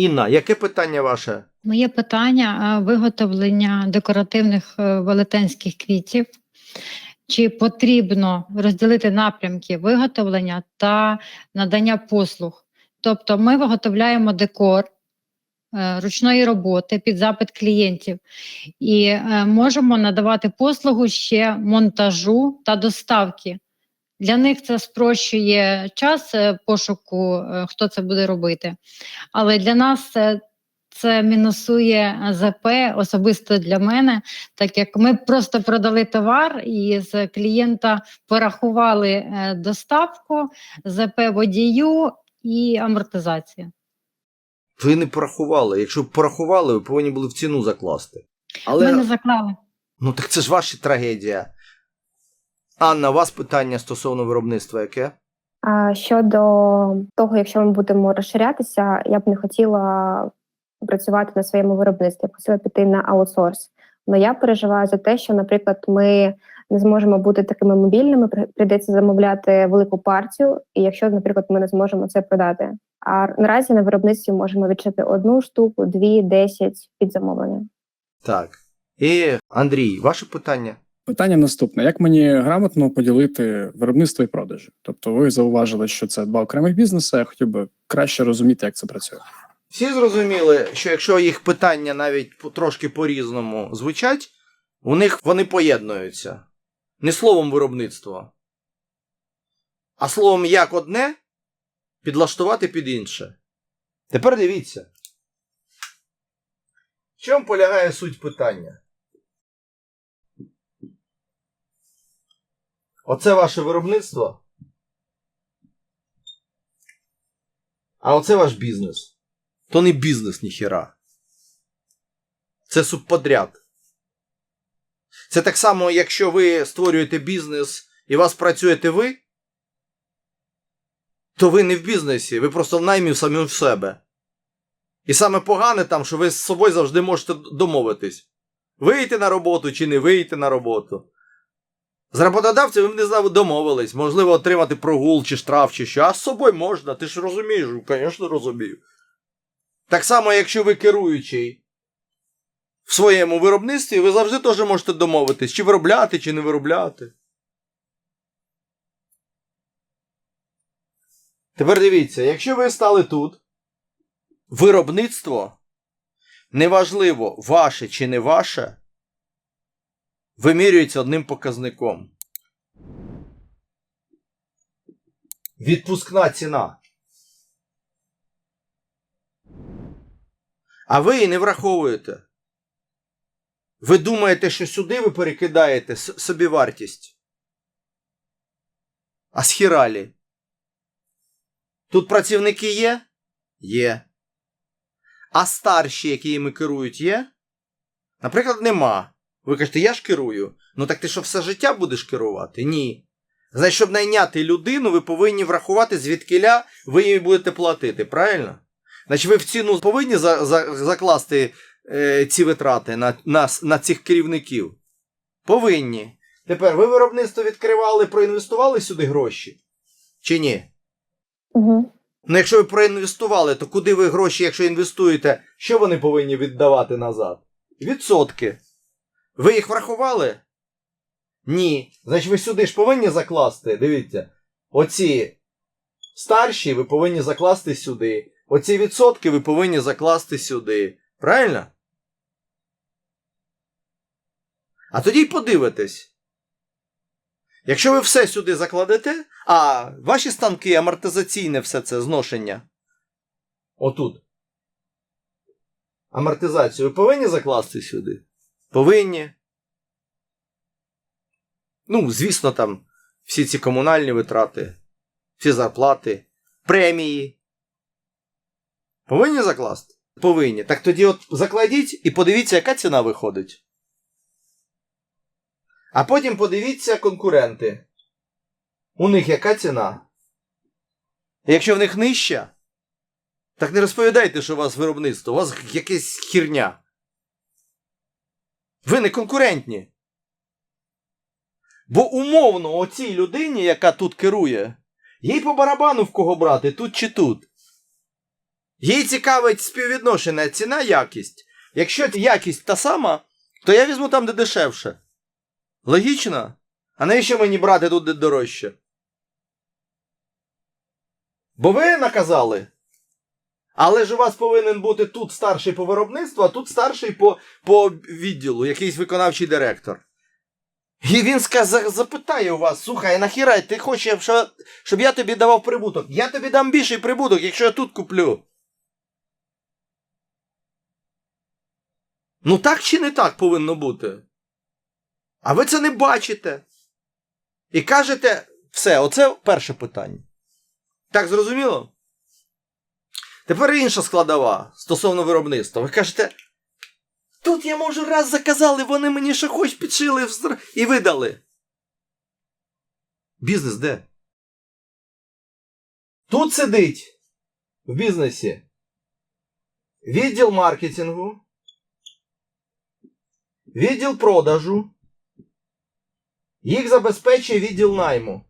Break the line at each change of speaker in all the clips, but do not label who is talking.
Інна, яке питання ваше?
Моє питання виготовлення декоративних е, велетенських квітів. Чи потрібно розділити напрямки виготовлення та надання послуг? Тобто ми виготовляємо декор е, ручної роботи під запит клієнтів і е, можемо надавати послугу ще монтажу та доставки. Для них це спрощує час е, пошуку, е, хто це буде робити. Але для нас це це мінусує ЗП особисто для мене, так як ми просто продали товар і з клієнта порахували е, доставку, ЗП водію і амортизація.
Ви не порахували. Якщо б порахували, ви повинні були в ціну закласти. Але
Ми не заклали.
ну так це ж ваша трагедія. Анна, у вас питання стосовно виробництва яке?
Щодо того, якщо ми будемо розширятися, я б не хотіла працювати на своєму виробництві, я б хотіла піти на аутсорс. Але я переживаю за те, що, наприклад, ми не зможемо бути такими мобільними, прийдеться замовляти велику партію, і якщо, наприклад, ми не зможемо це продати. А наразі на виробництві можемо відшити одну штуку, дві, десять під замовлення.
Так. І Андрій, ваше питання?
Питання наступне: як мені грамотно поділити виробництво і продажі? Тобто, ви зауважили, що це два окремих бізнеси. Я хотів би краще розуміти, як це працює.
Всі зрозуміли, що якщо їх питання навіть трошки по-різному звучать, у них вони поєднуються. Не словом виробництво, а словом як одне підлаштувати під інше. Тепер дивіться. В чому полягає суть питання? Оце ваше виробництво. А оце ваш бізнес. То не бізнес ніхіра. Це субподряд. Це так само, якщо ви створюєте бізнес і вас працюєте ви, то ви не в бізнесі, ви просто в наймі самі в себе. І саме погане там, що ви з собою завжди можете домовитись. Вийти на роботу чи не вийти на роботу. З роботодавцем ви не знаю, домовились, можливо, отримати прогул чи штраф, чи що. А з собою можна, ти ж розумієш, звісно, розумію. Так само, якщо ви керуючий в своєму виробництві, ви завжди теж можете домовитись, чи виробляти, чи не виробляти. Тепер дивіться, якщо ви стали тут, виробництво, неважливо, ваше чи не ваше, вимірюється одним показником. Відпускна ціна. А ви її не враховуєте. Ви думаєте, що сюди ви перекидаєте собівартість. А схіралі. Тут працівники є? Є. А старші, які їми керують, є? Наприклад, нема. Ви кажете, я ж керую. Ну так ти що все життя будеш керувати? Ні. Значить, щоб найняти людину, ви повинні врахувати, звідкиля ви їй будете платити, правильно? Значить, ви в ціну повинні за, за, закласти е, ці витрати на, на, на цих керівників? Повинні. Тепер ви виробництво відкривали, проінвестували сюди гроші? Чи ні?
Угу.
Ну, якщо ви проінвестували, то куди ви гроші, якщо інвестуєте, що вони повинні віддавати назад? Відсотки. Ви їх врахували? Ні. Значить, ви сюди ж повинні закласти. Дивіться. Оці старші ви повинні закласти сюди. Оці відсотки ви повинні закласти сюди. Правильно? А тоді й подивитесь. Якщо ви все сюди закладете, а ваші станки амортизаційне все це зношення. Отут. Амортизацію ви повинні закласти сюди? Повинні. Ну, звісно, там всі ці комунальні витрати, всі зарплати, премії. Повинні закласти? Повинні. Так тоді от закладіть і подивіться, яка ціна виходить. А потім подивіться конкуренти. У них яка ціна? Якщо в них нижча, так не розповідайте, що у вас виробництво, у вас якась хірня. Ви не конкурентні. Бо умовно оцій людині, яка тут керує, їй по барабану в кого брати, тут чи тут. Їй цікавить співвідношення ціна-якість. Якщо якість та сама, то я візьму там, де дешевше. Логічно? А навіщо мені брати тут де дорожче? Бо ви наказали. Але ж у вас повинен бути тут старший по виробництву, а тут старший по, по відділу, якийсь виконавчий директор. І він сказ, запитає у вас: слухай, нахіра ти хочеш, щоб, щоб я тобі давав прибуток? Я тобі дам більший прибуток, якщо я тут куплю. Ну так чи не так повинно бути? А ви це не бачите. І кажете, все, оце перше питання. Так зрозуміло? Тепер інша складова стосовно виробництва. Ви кажете, тут я можу раз заказали, вони мені що хоч підшили і видали. Бізнес де? Тут сидить в бізнесі відділ маркетингу, відділ продажу, їх забезпечує відділ найму.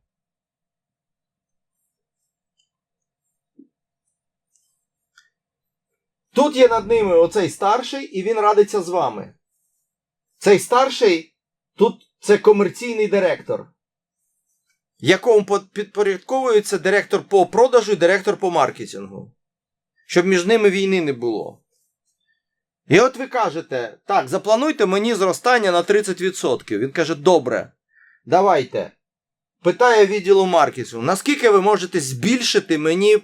Тут є над ними оцей старший, і він радиться з вами. Цей старший тут це комерційний директор, якому підпорядковується директор по продажу і директор по маркетингу. Щоб між ними війни не було. І от ви кажете, так, заплануйте мені зростання на 30%. Він каже, добре, давайте. Питає відділу маркетингу, наскільки ви можете збільшити мені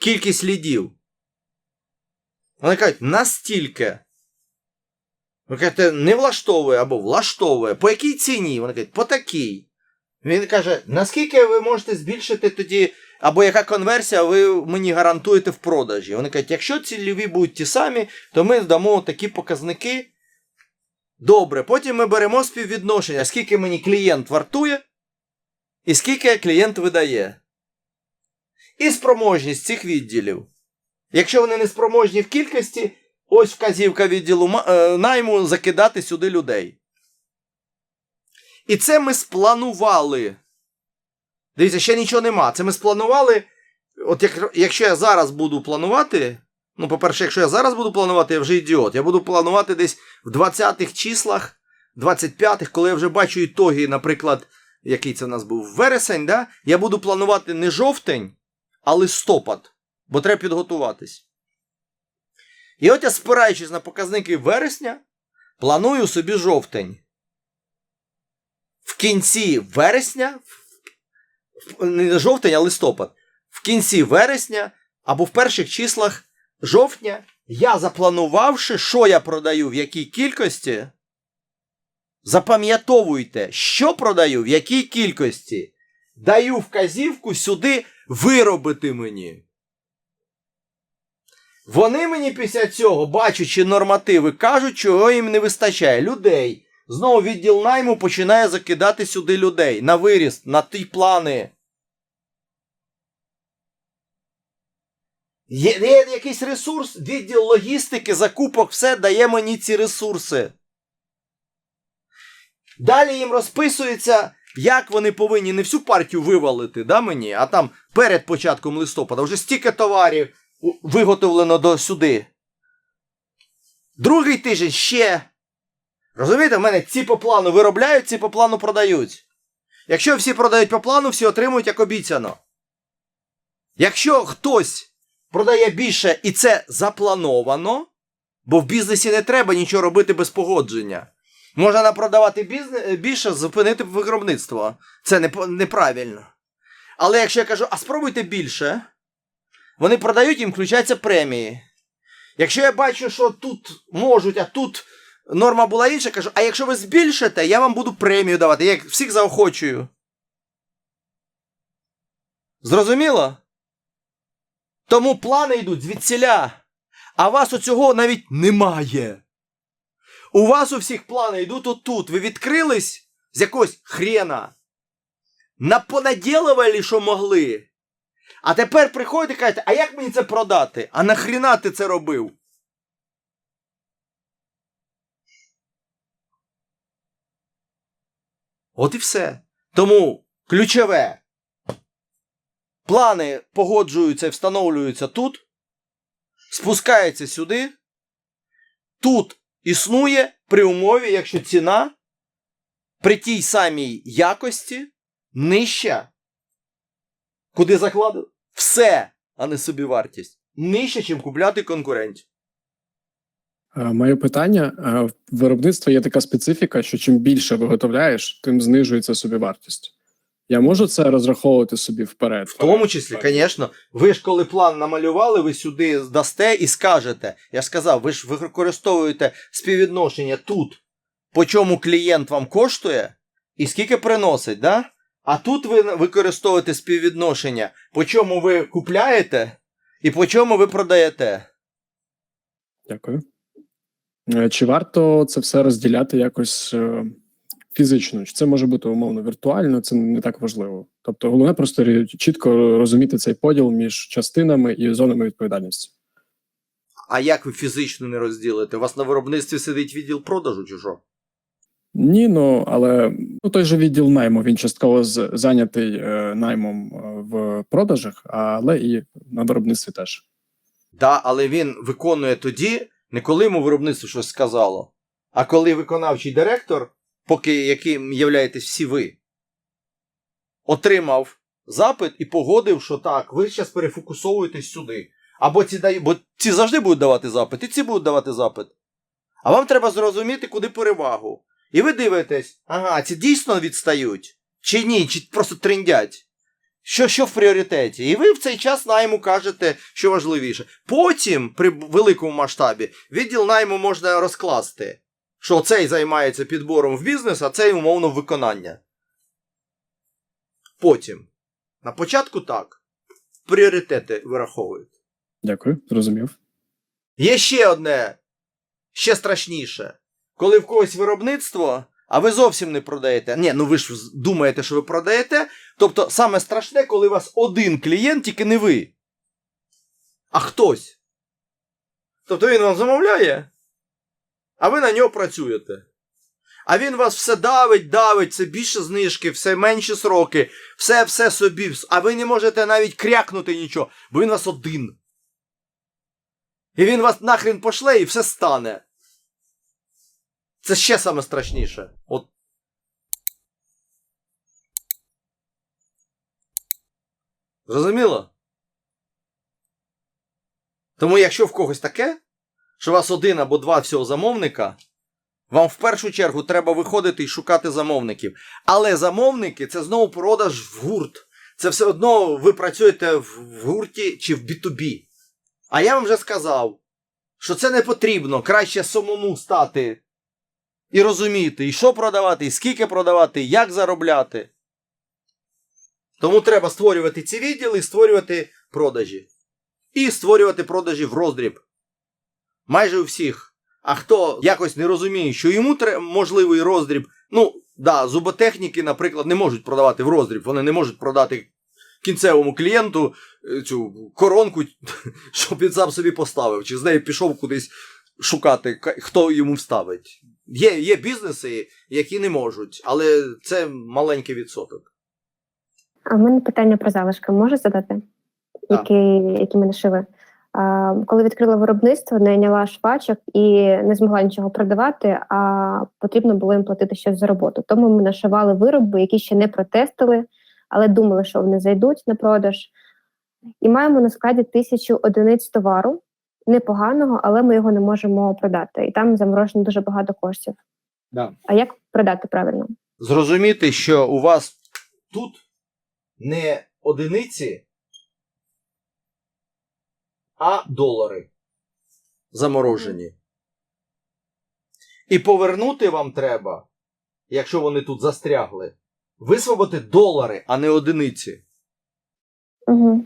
кількість лідів? Вони кажуть, настільки. Ви кажете, не влаштовує або влаштовує. По якій ціні? Вони кажуть, по такій. Він каже, наскільки ви можете збільшити тоді, або яка конверсія ви мені гарантуєте в продажі? Вони кажуть, якщо цільові будуть ті самі, то ми дамо такі показники. Добре, потім ми беремо співвідношення, скільки мені клієнт вартує, і скільки клієнт видає. І спроможність цих відділів. Якщо вони не спроможні в кількості, ось вказівка відділу е, найму закидати сюди людей. І це ми спланували. Дивіться, ще нічого нема. Це ми спланували. От як, якщо я зараз буду планувати. Ну, по-перше, якщо я зараз буду планувати, я вже ідіот. Я буду планувати десь в 20-х числах, 25-х, коли я вже бачу ітоги, наприклад, який це в нас був вересень, да? я буду планувати не жовтень, а листопад бо треба підготуватись. І от я, спираючись на показники вересня, планую собі жовтень. В кінці вересня, не жовтень, а листопад. В кінці вересня або в перших числах жовтня, я запланувавши, що я продаю в якій кількості, запам'ятовуйте, що продаю в якій кількості. Даю вказівку сюди виробити мені. Вони мені після цього, бачачи нормативи, кажуть, чого їм не вистачає. Людей. Знову відділ найму починає закидати сюди людей на виріст, на ті плани. Є, є якийсь ресурс, відділ логістики, закупок, все дає мені ці ресурси. Далі їм розписується, як вони повинні не всю партію вивалити, да, мені, а там перед початком листопада вже стільки товарів виготовлено до сюди. Другий тиждень ще. Розумієте, в мене ці по плану виробляють, ці по плану продають. Якщо всі продають по плану, всі отримують як обіцяно. Якщо хтось продає більше і це заплановано, бо в бізнесі не треба нічого робити без погодження. Можна напродавати бізне, більше, зупинити виробництво. Це неправильно. Але якщо я кажу, а спробуйте більше, вони продають, їм включаються премії. Якщо я бачу, що тут можуть, а тут норма була інша, кажу, а якщо ви збільшите, я вам буду премію давати. Я всіх заохочую. Зрозуміло? Тому плани йдуть звідсіля. А вас оцього навіть немає. У вас у всіх плани йдуть отут. Ви відкрились з якогось хрена. Напонаділували, що могли. А тепер приходите і кажете, а як мені це продати? А нахріна ти це робив? От і все. Тому ключове. Плани погоджуються і встановлюються тут. спускається сюди. Тут існує при умові, якщо ціна при тій самій якості нижча. Куди закладено? Все, а не собівартість. Нижче, чим купляти конкурентів.
Е, Моє питання: е, в виробництві є така специфіка, що чим більше виготовляєш, тим знижується собівартість. Я можу це розраховувати собі вперед.
В тому числі, звісно, ви ж коли план намалювали, ви сюди здасте і скажете. Я ж сказав, ви ж використовуєте співвідношення тут, по чому клієнт вам коштує, і скільки приносить, да? А тут ви використовуєте співвідношення, по чому ви купляєте і по чому ви продаєте.
Дякую. Е, Чи варто це все розділяти якось е, фізично? Чи це може бути умовно віртуально? Це не так важливо. Тобто, головне просто чітко розуміти цей поділ між частинами і зонами відповідальності.
А як ви фізично не розділите? У вас на виробництві сидить відділ продажу чи що?
Ні, ну але ну, той же відділ найму він частково зайнятий е, наймом е, в продажах, але і на виробництві теж.
Да, але він виконує тоді, не коли йому виробництво щось сказало, а коли виконавчий директор, поки яким являєтесь всі ви, отримав запит і погодив, що так, ви зараз перефокусовуєтесь сюди. Або ці дають, бо ці завжди будуть давати запит, і ці будуть давати запит. А вам треба зрозуміти, куди перевагу. І ви дивитесь, ага, ці дійсно відстають, чи ні, чи просто триндять. Що, що в пріоритеті? І ви в цей час найму кажете, що важливіше. Потім, при великому масштабі, відділ найму можна розкласти, що цей займається підбором в бізнес, а цей умовно виконання. Потім. На початку так. Пріоритети вираховують.
Дякую, зрозумів.
Є ще одне, ще страшніше. Коли в когось виробництво, а ви зовсім не продаєте. Ні, ну ви ж думаєте, що ви продаєте. Тобто саме страшне, коли у вас один клієнт, тільки не ви, а хтось. Тобто він вам замовляє, а ви на нього працюєте. А він вас все давить, давить, все більше знижки, все менші сроки, все все собі. А ви не можете навіть крякнути нічого, бо він вас один. І він вас нахрен пошле і все стане. Це ще саме страшніше. От. Зрозуміло? Тому якщо в когось таке, що у вас один або два всього замовника, вам в першу чергу треба виходити і шукати замовників. Але замовники це знову продаж в гурт. Це все одно ви працюєте в гурті чи в B2B. А я вам вже сказав, що це не потрібно. Краще самому стати і розуміти, і що продавати, і скільки продавати, і як заробляти. Тому треба створювати ці відділи, і створювати продажі. І створювати продажі в роздріб. Майже у всіх. А хто якось не розуміє, що йому можливий роздріб, ну, да, зуботехніки, наприклад, не можуть продавати в роздріб. Вони не можуть продати кінцевому клієнту е, цю коронку, щоб він сам собі поставив, чи з нею пішов кудись шукати, хто йому вставить. Є, є бізнеси, які не можуть, але це маленький відсоток.
А в мене питання про залишки можу задати, які, які ми нашили. А, коли відкрила виробництво, найняла швачок і не змогла нічого продавати, а потрібно було їм платити щось за роботу. Тому ми нашивали вироби, які ще не протестили, але думали, що вони зайдуть на продаж. І маємо на складі тисячу одиниць товару, непоганого, але ми його не можемо продати. І там заморожено дуже багато коштів.
Да.
А як продати правильно?
Зрозуміти, що у вас тут не одиниці, а долари заморожені. І повернути вам треба, якщо вони тут застрягли, висвободити долари, а не одиниці.
Угу.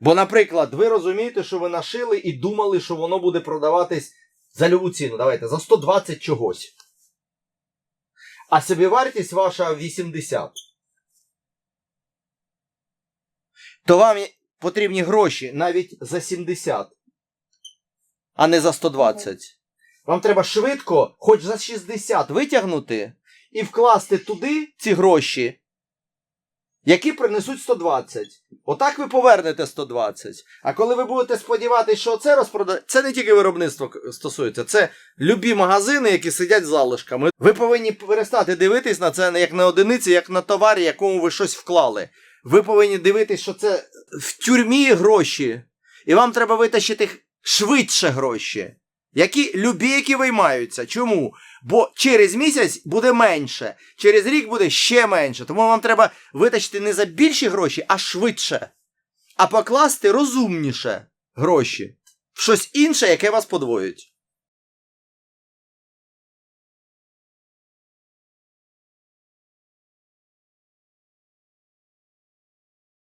Бо, наприклад, ви розумієте, що ви нашили і думали, що воно буде продаватись за любу ціну. Давайте, за 120 чогось. А собівартість ваша 80. То вам потрібні гроші навіть за 70, а не за 120. Вам треба швидко, хоч за 60 витягнути і вкласти туди ці гроші, які принесуть 120. Отак ви повернете 120. А коли ви будете сподіватися, що це розпродає, це не тільки виробництво стосується, це любі магазини, які сидять з залишками. Ви повинні перестати дивитись на це як на одиниці, як на товарі, якому ви щось вклали. Ви повинні дивитись, що це в тюрмі гроші, і вам треба витащити швидше гроші. Які любі, які виймаються. Чому? Бо через місяць буде менше, через рік буде ще менше. Тому вам треба витащити не за більші гроші, а швидше. А покласти розумніше гроші в щось інше, яке вас подвоїть.